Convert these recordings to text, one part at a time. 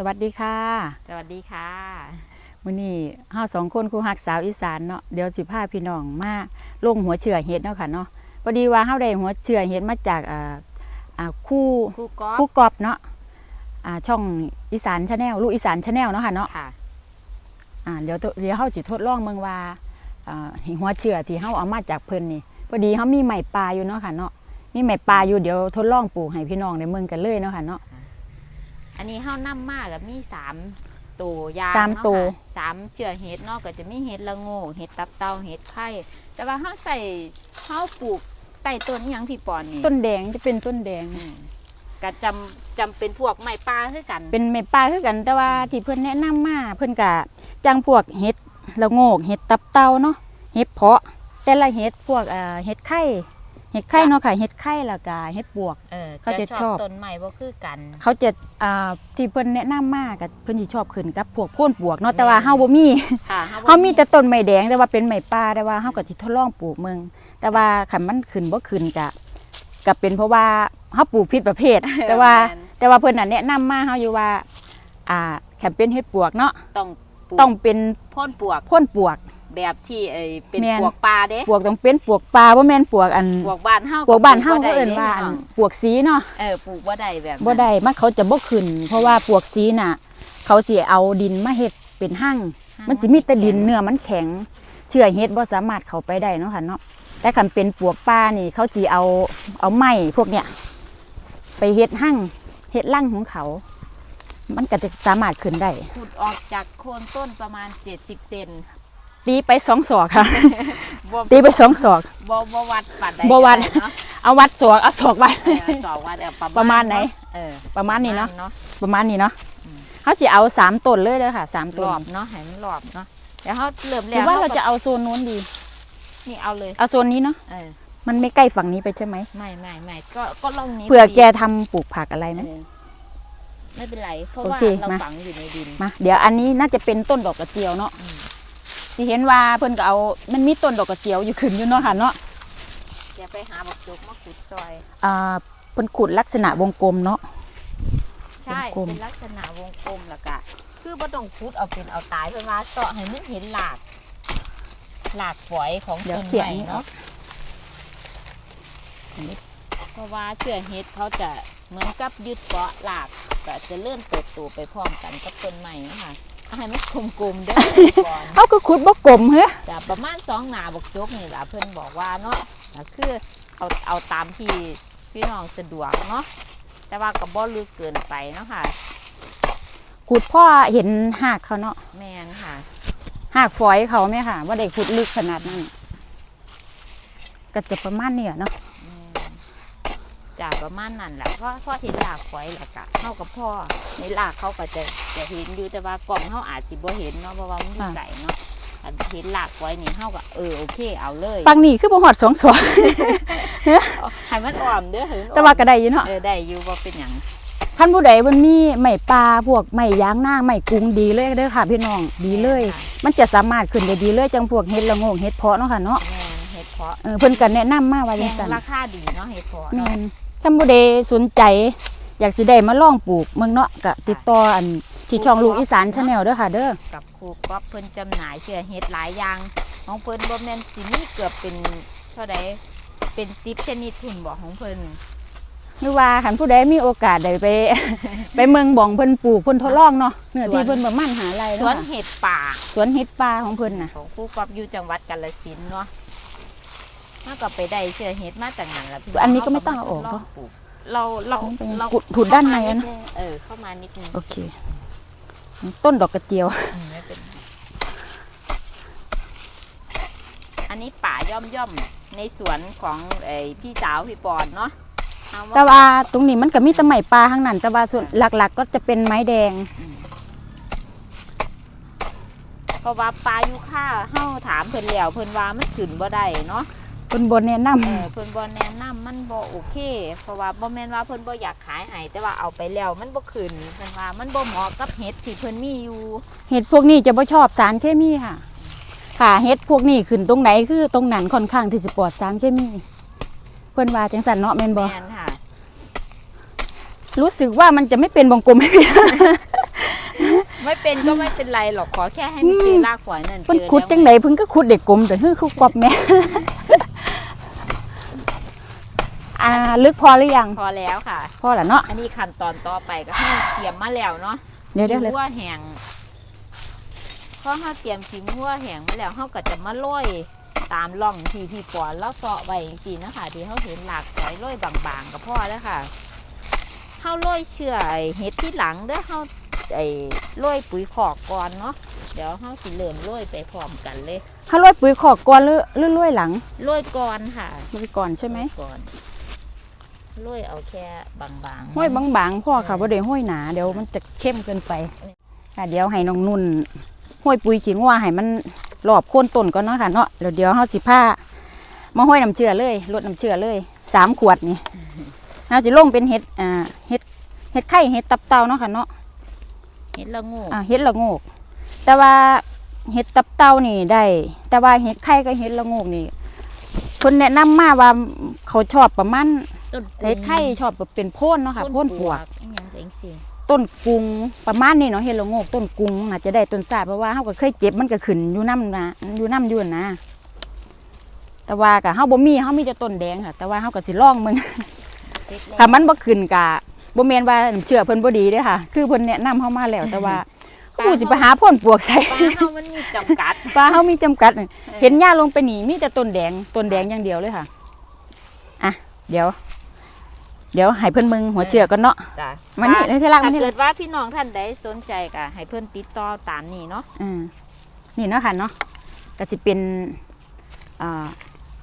สวัสดีค่ะ สวัสดีค่ะมื้อนี้เฮาสองคนครูฮักสาวอีสานเนาะเดี๋ยวสิพาพี่น้องมาลงหัวเชื่อเห็ดเนาะค่ะเนาะพอดีว่าเฮาได้หัวเชื่อเห็ดมาจากอ่าอ่าคู่ครูก๊อฟคู่กอบเนาะอ่าช่องอีสานชาแนลลูกอีสานชาแนลเนาะค่ะเนาะค่ะ อ่าเดี๋ยวตัวเดี๋ยวเฮาสิทดลองเบิ่งว่าอ่าหัวเชื่อที่เฮาเอามาจากเพิ่นนี่พอดีเฮามีไม้ปลาอยู่เนาะค่ะเนาะมีไม้ปลาอยู่เดี๋ยวทดลองปลูกให้พี่น้องได้เมืองกันเลยเนาะค่ะเนาะ อันนี้ห้าน้ำมากกับมีสามตัวยางสามเนาะตัวค่ะสามเชือเห็ดเนอกก็จะมีเห็ดละโง่เห็ดตับเตาเห็ดไข่แต่ว่าเขาใส่เขาปลูกใต้ต้นอิหยังพี่ปอนนี่ต้นแดงจะเป็นต้นแดงอืมก็จำจำเป็นพวกไม้ปลาคือกัน เป็นไม้ปลาคือกัน แต่ว่าที่เพิ่นแนะนำมาเพิ่นกะจังพวกเห็ดละโงกเห็ดตับเต่าเนาะเห็ดเพาะ แต่ละเห็ดพวกเอ่อเห็ดไข่ เห็ดไข่เนาะค่ะเห็ดไข่แล้วก็เห็ดบวก เออเขาจะชอบ ต้นไม้บ่คือกัน เขาจะอ่าที่เพิ่นแนะนำมากับเพิ่นสิชอบขึ้นกับพวกโพ่นบวกเนาะแต่ว่าเฮาบ่มีค่ะเฮามีแต่ต้นไม้แดงแต่ว่าเป็นไม้ป่าแต่ว่าเฮาก็สิทดลองปลูกเมืองแต่ว่าคันมันขึ้นบ่ขึ้นก็ก็เป็นเพราะว่าเฮาปลูกผิดประเภท แต่ว่าม่น แต่ว่าเพิ่นน่ะแนะนำมาเฮาอยู่ว่าอ่าแคมเป็นเฮ็ดปวกเนาะต้องปลูกต้องเป็นพ่นปลวก พ่นปวก แบบที่เอ้ยเป็นแม่นปลวกปลาเด้ปวกต้องเป็นปวกปลาบ่แม่นปวกอันปลวกบ้านเฮาปวกบ้านเฮาปลูก็บ่ได้เอิ้นว่าอันด้ปวกสีเนาะเออปลูกบ่ได้แบบนั้นบ่ได้มันเขาจะบ่ขึ้น เพราะว่าปวกสีน่ะ เขาสิเอาดินมาเฮ็ดเป็นหั่ง มันสิมีแต่ดินเนื้อมันแข็ง เชื้อเฮ็ดบ่สามารถเข้าไปได้เนาะค่ะเนาะแต่คันเป็นปวกปลานี่ เขาสิเอาเอาไม้พวกเนี้ยไปเฮ็ดหั่งเฮ็ดรังของเขา มันก็จะสามารถขึ้นได้ ขุดออกจากโคนต้นประมาณ 70 เซน ตีไปสองศอกค่ะ บ่ตีไปสองศอก บ่บ่วัดปัดใดบ่วัด ก็ไเนาะเอาวัดศอกเอาศอกไว้เออสองวัดเออประมาณไหน เออประมาณนี้เนาะเนาะประมาณนี้เนาะอืมเขาจะเอาสามต้นเลยเลยค่ะสามรต้นอบเนาะให้มันรอบเนาะเดี๋ยวเขาเริ่มหแล้รือวว่าเราก็จะเอาโซนนู้นดี นี่เอาเลย เอาโซนนี้เนาะ เออ มันไม่ใกล้ฝั่งนี้ไปใช่ไหม ไม่ไม่ไม่ก็ก็ลงนี้เผื่อพดีแกทำปลูกผักอะไรไหม เออไม่เป็นไร เพราะโอว่าเคเรามา ฝังอยู่ในดินมา เดี๋ยวอันนี้น่าจะเป็นต้นดอกกระเจียวเนาะ อืม ที่เห็นว่าเพิ่นก็เอา มันมีต้นดอกกระเจียวอยู่ขึ้นอยู่เนาะค่ะเนาะเดี๋ยวไปหาบักจุกมาขุดซอยอ่าเพิ่นขุดลักษณะวงกลมเนาะ ใช่วงกลม เป็นลักษณะวงกลมแล้วก็คือบ่ต้องขุดเอาเป็นเอาตายเพื่อว่าเจาะให้มันเห็นหลากหลากฝอยของเดี๋ยวต้นเขียนไม้นี้ออเนาะกเพราะว่าเชื้อเห็ดเขาจะเหมือนกับยึดเกาะหลากก็จะเลื่อนเติบโตไปพร้อมกันกับต้นใหม่นะคะเอา ให้มันกลมๆเด้อก่อนเขาก็ขุดบ่กลมเฮ้ยจะประมาณสองหนาบกจกนี่แหละเพื่อนบอกว่าเนาะก็คือเอาเอาตามที่พี่น้องสะดวกเนาะแต่ว่าก็บ่ลึกเกินไปเนาะค่ะขุดพ่อเห็นหากเขาเนาะแม่นค่ะหากฝอยเขาไหมค่ะว่าได้ขุดลึกขนาดนั้นก็จะประมาณเนี้ยเนาะอืม จากประมาณนั้นแหละเพราะพ่อเห็นหลากฝอยแหละกะเท่ากับพ่อในหลากเขาก็จะจะเห็นอยู่แต่ว่ากล่องเขาอาจสิบ่เห็นเนาะเพราะว่ามันอยู่ไกลเนาะอันเห็นหลากฝอยนี่เท่ากับเออโอเคเอาเลยฝั่งนี้คือบ่ฮอดสองศอกเอาให้มันอ่อมเด้อให้มันอ่อมแต่ว่าก็ได้อยู่เนาะเออได้อยู่ว่าเป็นอย่างท่านผู้ใดมันมีไม้ปลาพวกไม้ยางนางไม้กุ้งดีเลยเด้อค่ะพี่น้องดีเลยค่ะมันจะสามารถขึ้นได้ดีเลยจังพวกเห็ดละโงกเห็ดเพาะเนาะค่ะเนาะแม่นเห็ดเพาะเออเพิ่นก็แนะนำมาว่าแพจังงซั่นราคาดีเนาะเห็ดเพาะแม่เนาะน ท่านผู้ใดสนใจ อยากสิได้มาลองปลูกเมืองเนาะก็ติดต่ออันที่ช่องลูกอีสานชาแนลเด้อค่ะ เด้อ กับครูก๊อฟเพิ่นจำหน่ายเชื่อเห็ดหลายอย่าง ของเพิ่นบ่แม่นสิมีเกือบเป็นเท่าใดเป็น10ชนิดทุนบ่ของเพิ่น หรือว่าคันผู้ใดมีโอกาสได้ไป ไปเมืองบ่องเพิ่นปลูกเพิ่นทดลองเนาะเนื้อที่เพิ่นประมาณหาไรสเนาะวนค่ะเห็ดป่า สวนเห็ดป่าของเพิ่นน่ะ ของครูก๊อฟอยู่จังหวัดกาฬสินธุ์เนาะ ถ้าก็ไปได้เชื่อเห็ดมาจากนั้นล่ะพี่อันนี้ก็ไม่ต้องเอาออกลเนาะปลูกเราเราเอาไปเราขุดขุดด้านในอะนะเข้มดงเออเข้ามานิดนึงโอเค ต้นดอกกระเจียว อืมไม่เป็นไรอันนี้ป่าย่อมย่อมๆในสวนของไอพี่สาวพี่ปอนเนาะเอแต่ว่าตรงนี้มันก็มีแต่ไม้ปลาทั้งนั้นแต่ว่าส่วนหลักๆ ก็จะเป็นไม้แดง เพราะว่าปลาอยู่ค่าเฮาถามเพิ่นแล้วเพิ่นว่ามันขึ้นบ่ได้เนาะ เพิ่นบ่แนะนำเออเพิ่นบ่แนะนำมันบ่โอเค เพราะว่าบ่แม่นว่าเพิ่นบ่อยากขายให้แต่ว่าเอาไปแล้วมันบ่ขึ้นเพิ่นว่ามันบ่เหมาะกับเห็ดที่เพิ่นมีอยู่เห็ดพวกนี้จะบ่ชอบสารเคมีค่ะ ค่ะเห็ดพวกนี้ขึ้นตรงไหนคือตรงนั้นค่อนข้างที่สิปลอดสารเคมี เพิ่นว่าจังสันเนาะแม่นบ่แม่นค่ะ รู้สึกว่ามันจะไม่เป็นวงกลมให้พี่ ไม่เป็นก็ไม่เป็นไรหรอกขอแค่ให้มันเจอรากฝอยนั่นเพิ่นเจอขุดแล้วจังไดเพิ่นก็ขุดเด็กกลมแต่คือคือกรอบแม่ อ่าลึกพอหรือยัง พอแล้วค่ะ พอแล้วเนาะ อันนี้ขั้นตอนต่อไปก็ให้เตรียมมาแล้วเนาะเดี๋ยวเดี๋ยวเลยขี้วัวแห้งพอเราเตรียมขี้วัวแห้งมาแล้วเราก็จะมาโรยตามร่องที่ที่ปอนแล้วเสาะไว้จริงๆนะคะที่เขาเห็นหลากฝอยโรยบางๆก็พอแล้วค่ะเขาโรยเชื่อไอ้เห็ดที่หลังเด้อเขาไอ้โรยปุ๋ยขอกก่อนเนาะเดี๋ยวเขาสิเริ่มโรยไปพร้อมกันเลยเฮาโรยปุ๋ยขอกก่อนหรือหรือโรยหลังโรยก่อนค่ะโรยก่อนใช่ไหมโรยก่อน โรยเอาแค่บางๆห้อยบางๆพ่อค่ะบ่ได้ห้อยหนาเดี๋ยวมันจะเข้มเกินไปค่ะเดี๋ยวให้น้องนุ่นห้อยปุ๋ยขี้งัวให้มันรอบโคนต้นก่อนเนาะค่ะเนาะแล้วเดี๋ยวเฮาสิพามาห้อยน้ำเชื่อเลยลดน้ำเชื่อเลยสามขวดนี่เฮาสิลงเป็นเห็ดอ่าเห็ดเห็ดไข่เห็ดตับเต่าเนาะค่ะเนาะเห็ดละโงูอ่าเห็ดละโงกแต่ว่าเห็ดตับเต่านี่ได้ แต่ว่าเห็ดไข่กับเห็ดละโงกนี่คนแนะนำมาว่าเขาชอบประมาณ ต้นเห็ดไข่ชอบแบบเป็นโพ่นเนาะค่ะโพ่นปวกอหยังจังซี่ต้นกุงประมาณนี้เนาะเห็ดละโงกต้นกุงอาจจะได้ต้นสาดเพราะว่าเฮาก็เคยเจ็บมันก็ขึ้นอยู่น้ำนะอยู่น้ำอยู่นะ แต่ว่าก็เฮาบ่มีเฮามีแต่ต้นแดงค่ะ แต่ว่าเฮาก็สิลองมึงเสร็จแล้วถ้ามันบ่ขึ้นก็บ่แม่นว่าน้ำเชื่อเพิ่นบ่ดีเด้อค่ะ คือเพิ่นแนะนำเฮามาแล้วแต่ว่าผู้สิไปหาพ่นปวกใส่ปลาเฮามันมีจำกัดปลาเฮามีจำกัด เห็นหญ้าลงไปหนีมีแต่ต้นแดงต้นแดงอย่างเดียวเลยค่ะอะเดี๋ยว เดี๋ยวให้เพิ่นมึงหัวเชือกก่อนเนาะจ้ะมานี่เลยที่รักมาถ้านี่เกิดว่าพี่น้องท่านใดสนใจก็ให้เพิ่นติดต่อตามนี้เนาะอืมนี่เนาะค่ะเนาะก็สิเป็นอ่า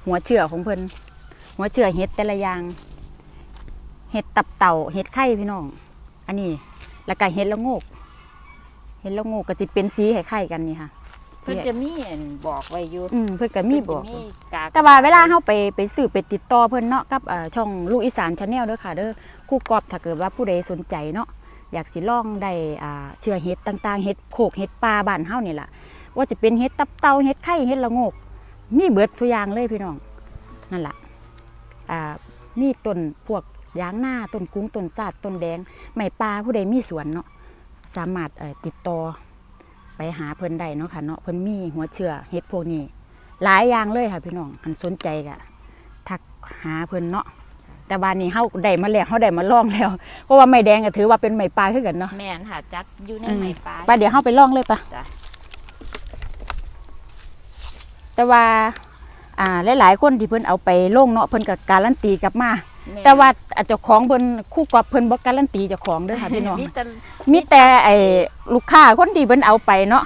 หัวเชือกของเพิ่นหัวเชือกเห็ดแต่ละอย่างเห็ดตับเต่าเห็ดไข่พี่น้อง อันนี้แล้วก็เห็ดละโงกเห็ดละโงกก็จะเป็นสีคล้ายๆกันนี่ค่ะ เพิ่นจะมีอันบอกไว้อยู่อืมเพิ่นก็มีบอก เพิ่นจะมีกากแต่ว่าเวลาเฮาไปไปซื้อไปติดต่อเพิ่นเนาะกับเอ่อช่องลูกอีสานชาแนลเด้อค่ะเด้อครู่กอบถ้าเกิดว่าผู้ใดสนใจเนาะอยากสิลองได้อ่าเชื่อเห็ดต่างๆเห็ดโขกเห็ดปลาบ้านเฮานี่ล่ะ ว่าจะเป็นเห็ดตับเต่าเห็ดไข่เห็ดละโงกมีเบิดทุกอย่างเลยพี่น้องนั่นล่ะอ่ามีต้นพวกยางหน้าต้นกุ้งต้นสาดต้นแดงไม้ปลาผู้ใดมีสวนเนาะสามารถเอ่อติดต่อ ไปหาเพิ่นได้เนาะค่ะเนาะเพิ่นมีหัวเชื่อเห็ดพวกนี้ หลายอย่างเลยค่ะพี่น้องอันสนใจกะทักหาเพิ่นเนาะแต่บานนี้เฮาได้มาแล้วเฮาได้มาลองแล้ว เพราะว่าไม้แดงก็ถือว่าเป็นไม้ปลาคือกันเนาะแม่นค่ะจัดอยู่ในอืมไม้ปลาไปเดี๋ยวเฮาไปลองเลยปะจ้ะแต่ว่าอ่าหลายๆคนที่เพิ่นเอาไปลงเนาะเพิ่นก็การันตีกลับมาม่น แต่ว่าอาเจ้าของเพิ่นคู่กอบเพิ่นบ่การันตีเจ้าของเด้อค่ะพี่น้อง มีแต่มีแต่ไอ้ลูกค้าคนที่เพิ่นเอาไปเนาะ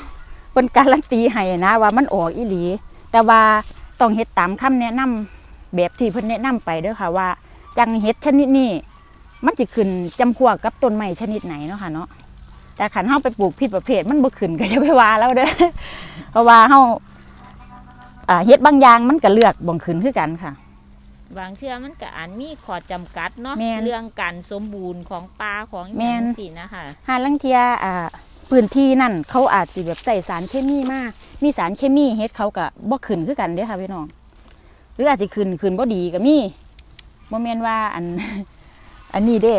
เพิ่นการันตีให้นะว่ามันออกอีหลี แต่ว่าต้องเฮ็ดตามคำแนะนำแบบที่เพิ่นแนะนำไปเด้อค่ะว่า จังเฮ็ดชนิดนี้มันสิขึ้นจำพวกกับต้นไม้ชนิดไหนเนาะค่ะเนาะแต่ขันเฮาไปปลูกผิดประเภทมันบ่ขึ้นก็อย่าไปว่าแล้วเด้อเพราะว่าเฮาอ่าเฮ็ดบางอย่างมันก็เลือกบ่งขึ้นคือกันค่ะ บางเทื่อมันก็อาจมีข้อจำกัดเนาะแม่นเรื่องการสมบูรณ์ของปลาของอหแม่ย่างนสินะคะหาลังเทียอ่าพื้นที่นั่นเขาอาจสิแบบใส่สารเคมีมาก มีสารเคมีเฮ็ดเขาก็บ่ขึ้นคือกันเด้อค่ะพี่น้อง หรืออาจสิขึ้นขึ้นบ่ดีก็มีบ่แม่นว่าอัน อันนี้เด้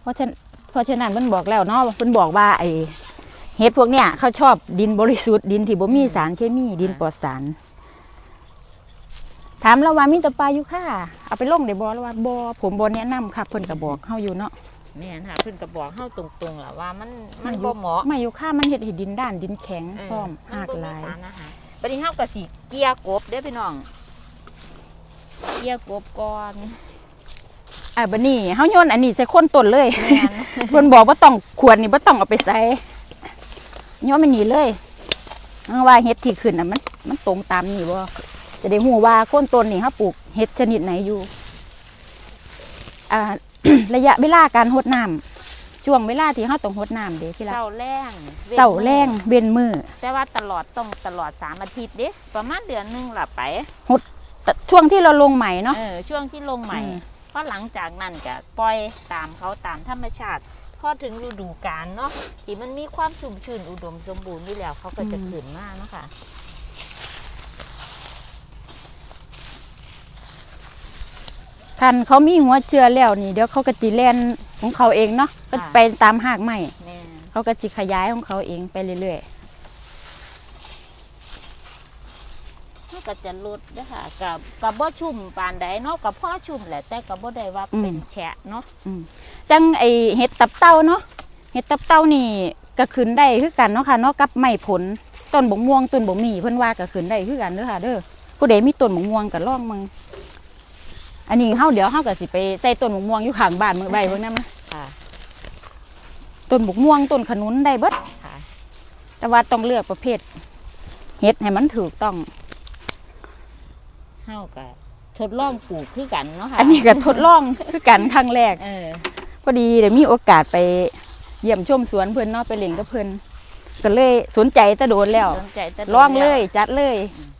เพราะฉะนั้นเพราะฉะนั้นมันบอกแล้วเนาะมันบอกว่าไอ้เฮ็ดพวกเนี้ยเขาชอบดินบริสุทธิ์ดินที่บ่มีสารเคมีดินปลอดสาร ถามแล้วว่ามีแต่ปลาอยู่ค่ะ เอาไปลงได้บ่แล้วว่าบ่ผมบ่แนะนำค่ะเพิ่นก็บอกเฮาอยู่เนาะแม่นค่ะเพิ่นก็บอกเฮาตรงๆแหละว่ามันมันอยู่บ่เหมาะไม่อยู่ค่ามันเฮ็ดให้ดินด้านดินแข็งเออพร้อมมันหากบ่หมีลายสารอาหารบัดนี้เฮาก็สิเกลี่ยกบเด้อพี่น้องเกลี่ยกบก่อนอ่าบัดนี้เฮาโยนอันนี้ใส่คนต้นเลยแม่นเพิ่นบอกว่าต้องขวดนี่บ่ต้องเอาไปใส่โยนมันนี่เลยเพราะว่าเฮ็ดที่ขึ้นน่ะมันมันตรงตามนี่บ่ จะได้ฮู้ว่าโคนต้นนี่เฮาปลูกเฮ็ดชนิดไหนอยู่อ่าระยะเวลาการรดน้ำช่วงเวลาที่เฮาต้องรดน้ำเด้ที่ละเช้าแรงว้นเช้าแรงเว้นมือแต่ว่าตลอดต้องตลอดสามอาทิตย์เด้ประมาณเดือนหนึงล่ะไปแต่ช่วงที่เราลงใหม่เนาะเออช่วงที่ลงใหม่อืมเพราะหลังจากนั้นก็ปล่อยตามเขาตามธรรมชาติพอถึงฤดูกาลเนาะที่มันมีความชุ่มชื้นอุดมสมบูรณ์อยู่แล้วเขาก็จะขึ้นมากเนาะค่ะ คันเขามีหัวเชื้อแล้วนี่เดี๋ยวเขาก็จิแลนของเขาเองเนาะก็ค่ะไปตามหากไม้แม่นเขาก็จิขยายของเขาเองไปเรื่อยมันก็จะลดเด้อค่ะกับกับบ่ชุ่มปานใดเนาะกับพ่อชุ่มแหละแต่กับบ่ได้ว่าเป็นแฉะเนาะๆจังไอเห็ดตับเต้าเนาะเห็ดตับเต้านี่ก็ขึ้นได้คือกันเนาะค่ะเนาะกับไม้ผลต้นบกม่วงต้นบกหมี่เพิ่นว่าก็ขึ้นได้คือกันเด้อค่ะเด้อผู้ใดมีต้นบกม่วงก็ลองมึง อันนี้เฮาเดี๋ยวเฮาก็สิไปใส่ต้นบกม่วงอยู่ข้างบ้านมึงไว้เบิ่งนำนะค่ะต้นบกม่วงต้นขนุนได้เบิดค่ะ แต่ว่าต้องเลือกประเภทเห็ดให้มันถูกต้องเฮาก็ทดลองปลูกคือกันเนาะค่ะ อันนี้ก็ทดลองคือกันครั้งแรก เออ พอดีเดี๋ยวมีโอกาสไปเยี่ยมชมสวนเพิ่นเนาะไปเล่นกับเพิ่นก็เลยสนใจแตะโดนแล้ว สนใจจะลองเลยจัดเลยเ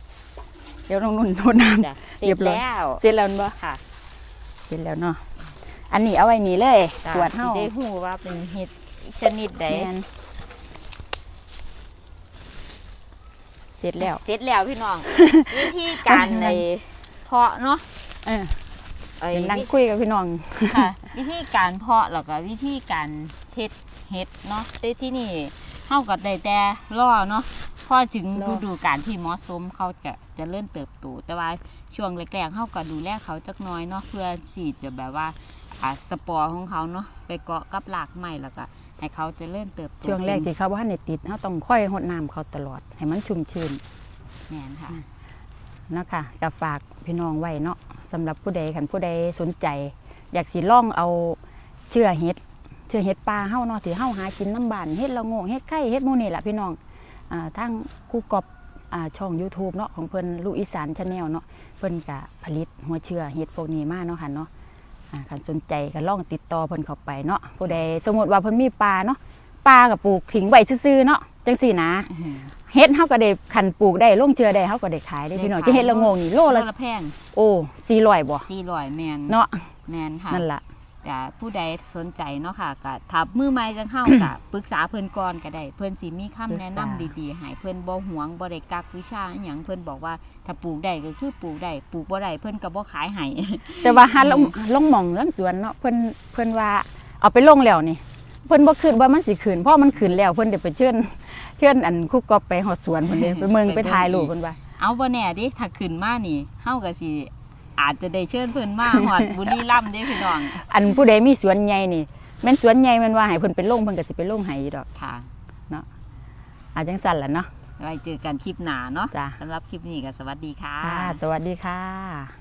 ดี๋ยวน้องนุ่นโดนน้จ้ะเสเรีร็ยจบร้อยแล้วำเสร็จแล้วบ่ค่ะเสร็จแล้วเนาะอันนี้เอาไว้นี่เลยจ้ะตรวจเฮาสิได้ฮู้ว่าเป็นเห็ดชนิดใดแม่นเสร็จแล้วเสร็จแล้วพี่น้อง วิธีการในเพาะเนาะเออไอ้เดี๋ยวนั่งวิคุยกับพี่น้อง ค่ะ วิธีการเพาะแล้วก็วิธีการเฮ็ดเฮ็ดเนาะแต่ที่นี่เฮาก็ได้แต่รอเนาะพอถึงรอ ฤดูการที่เหมาะสมเขาจะ จะเริ่มเติบโตแต่ว่าช่วงแรกๆเฮาก็ดูแลเขาจักหน้อยเนาะเพื่อที่จะแบบว่าอ่าสปอร์ของเขาเนาะไปเกาะกับรากไม้แล้วก็ให้เขาเจะเริ่มเติบโตช่วงแรกเป็นที่เขาว่าในติดเขาต้องค่อยหดน้ำเขาตลอด ให้มันชุ่มชื้นแม่นค่ะ เนาะคะกับฝากพี่น้องไว้เนาะสำหรับผู้ใดขันผู้ใดสนใจ อยากสิล่องเอาเชื่อเห็ดเชื่อเห็ดปลาเฮาเนาะที่เฮาหากินน้ำบานเห็ดละโงงเห็ดไข่เห็ดหมูนี่แหละพี่น้องอ่าทั้งครู่กอบอ่า ช่อง YouTube เนาะของเพิ่นลูกอีสานชาแนลเนาะเพิ่นกะผลิตหัวเชื่อเห็ดพวกนี้มาเนาะค่ะเนาะอ่าคันสนใจก็ล่องติดต่อเพิ่นเข้าไปเนาะผู้ใดสมมติว่าเพิ่นมีปลาเนาะปลากับปลูกทิ้งไว้ซื่อๆเนาะจังสี่นะเฮ็ดเฮาก็ได้คันปลูกได้ลงเชือได้เฮาก็ได้ขายได้พี่น้องได้ขายจะเฮ็ดละโงงนี่โลโลละละแพงโอ้400บ่400แม่นเนาะแม่นค่ะนั่นล่ะ แต่ผู้ใดสนใจเนาะค่ะก็ทับมือไม้จังเฮาก็ปรึกษาเพิ่นก่อนก็ได้เพิ่นสิมีคำแนะนำดีๆให้เพิ่นบ่หวงบ่ได้กักวิชาอหยังเพิ่นบอกว่าถ้าปลูกได้ก็คือปลูกได้ปลูกบ่ได้เพิ่นก็บ่ขายให้แต่ว่าหาลงลงหม่องลังสวนเนาะเพิ่นเพิ่นว่าเอาไปลงแล้วนี่เพิ่นบ่คืนว่ามันสิคืนเพราะมันคืนแล้วเพิ่นได้ไปเชิญเชิญอันคุกกอบไปฮอดสวนเพิ่นเด้ไปเมืองไปไปเบิ่งถ่ายรูปอีกเพิ่นว่าเอาบ่แน่ดิถ้าขึ้นมานี่เฮาก็สิ อาจจะได้เชิญเพิ่นมาฮอดบุรีรัมย์เด้พี่น้องอันผู้ใดมีสวนใหญ่นี่แม่นสวนใหญ่แม่นว่าให้เพิ่นไปลงเพิ่นก็สิไปลงให้อยู่ดอกค่ะอาจังซั่นล่ะเนาะไว้เจอกันคลิปหน้าเนาะจ้ะสำหรับคลิปนี้ก็สวัสดีค่ะ ค่ะ สวัสดีค่ะ